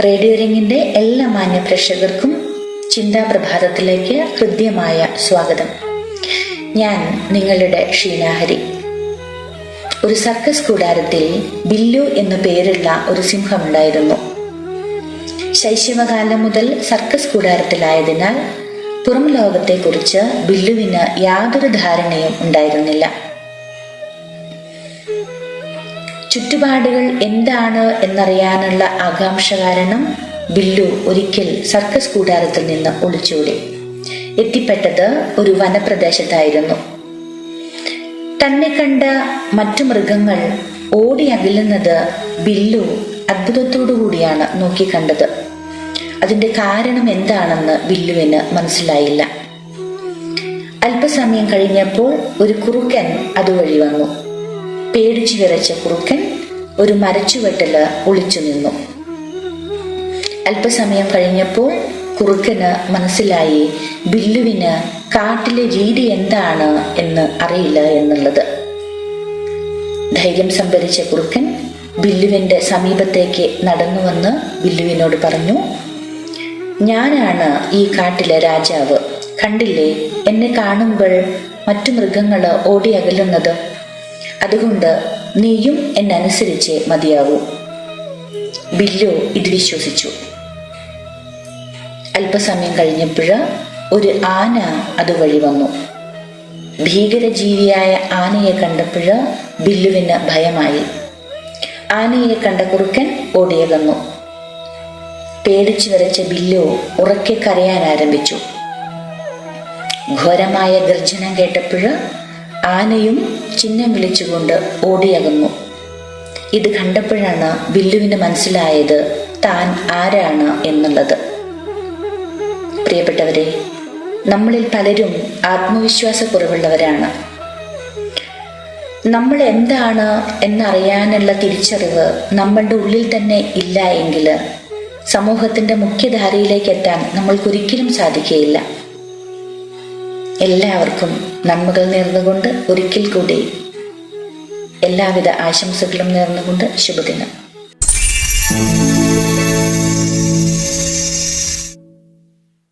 Radio രംഗിന്റെ എല്ലാ മാന്യ പ്രേക്ഷകർക്കും ചിന്താപ്രഭാതത്തിലേക്ക് ഹൃദ്യമായ സ്വാഗതം. ഞാൻ നിങ്ങളുടെ ഷീനാഹരി ഒരു സർക്കസ് കൂടാരത്തിൽ ബില്ലു എന്നു പേരുള്ള ഒരു സിംഹമുണ്ടായിരുന്നു. ശൈശവകാലം മുതൽ സർക്കസ് കൂടാരത്തിലായതിനാൽ പുറം ലോകത്തെക്കുറിച്ച് ബില്ലുവിന് യാതൊരു ധാരണയും ഉണ്ടായിരുന്നില്ല. ചുറ്റുപാടുകൾ എന്താണ് എന്നറിയാനുള്ള ആകാംക്ഷ കാരണം ബില്ലു ഒരിക്കൽ സർക്കസ് കൂടാരത്തിൽ നിന്ന് ഒളിച്ചോടി. എത്തിപ്പെട്ടത് ഒരു വനപ്രദേശത്തായിരുന്നു. തന്നെ കണ്ട മറ്റു മൃഗങ്ങൾ ഓടി അകലുന്നത് ബില്ലു അത്ഭുതത്തോടു കൂടിയാണ് നോക്കിക്കണ്ടത്. അതിന്റെ കാരണം എന്താണെന്ന് ബില്ലുവിന് മനസ്സിലായില്ല. അല്പസമയം കഴിഞ്ഞപ്പോൾ ഒരു കുറുക്കൻ അതുവഴി വന്നു. പേടിച്ചു വിറച്ച കുറുക്കൻ ഒരു മരച്ചുവെട്ടിൽ ഒളിച്ചു നിന്നു. അല്പസമയം കഴിഞ്ഞപ്പോൾ കുറുക്കന് മനസ്സിലായി ബില്ലുവിന് കാട്ടിലെ രീതി എന്താണ് എന്ന് അറിയില്ല എന്നുള്ളത്. ധൈര്യം സംഭരിച്ച കുറുക്കൻ ബില്ലുവിന്റെ സമീപത്തേക്ക് നടന്നു വന്ന് ബില്ലുവിനോട് പറഞ്ഞു ഞാനാണ് ഈ കാട്ടിലെ രാജാവ്. കണ്ടില്ലേ എന്നെ കാണുമ്പോൾ മറ്റു മൃഗങ്ങൾ ഓടി അകലുന്നത്. അതുകൊണ്ട് നീയും എന്നെ മതിയാവൂ. ബില്ലു ഇത് വിശ്വസിച്ചു. അല്പസമയം കഴിഞ്ഞപ്പോഴ ഒരു ആന അതുവഴി വന്നു. ഭീകരജീവിയായ ആനയെ കണ്ടപ്പോൾ ബില്ലുവിന് ഭയമായി. ആനയെ കണ്ട കുറുക്കൻ ഓടിയകന്നു പേടിച്ചു വരച്ച ബില്ലു ഉറക്കെ കരയാൻ ആരംഭിച്ചു. ഘോരമായ ഗർജനം കേട്ടപ്പോൾ ആനയും ചിഹ്നം വിളിച്ചുകൊണ്ട് ഓടിയകന്നു. ഇത് കണ്ടപ്പോഴാണ് ബില്ലുവിന് മനസ്സിലായത് താൻ ആരാണ് എന്നുള്ളത്. പ്രിയപ്പെട്ടവരെ നമ്മളിൽ പലരും ആത്മവിശ്വാസക്കുറവുള്ളവരാണ്. നമ്മൾ എന്താണ് എന്നറിയാനുള്ള തിരിച്ചറിവ് നമ്മളുടെ ഉള്ളിൽ തന്നെ ഇല്ല എങ്കിൽ സമൂഹത്തിന്റെ മുഖ്യധാരയിലേക്ക് എത്താൻ നമ്മൾക്കൊരിക്കലും സാധിക്കുകയില്ല. എല്ലാവർക്കും നന്മകൾ നേർന്നുകൊണ്ട് ഒരിക്കൽ കൂടി എല്ലാവിധ ആശംസകളും നേർന്നുകൊണ്ട് ശുഭദിനം.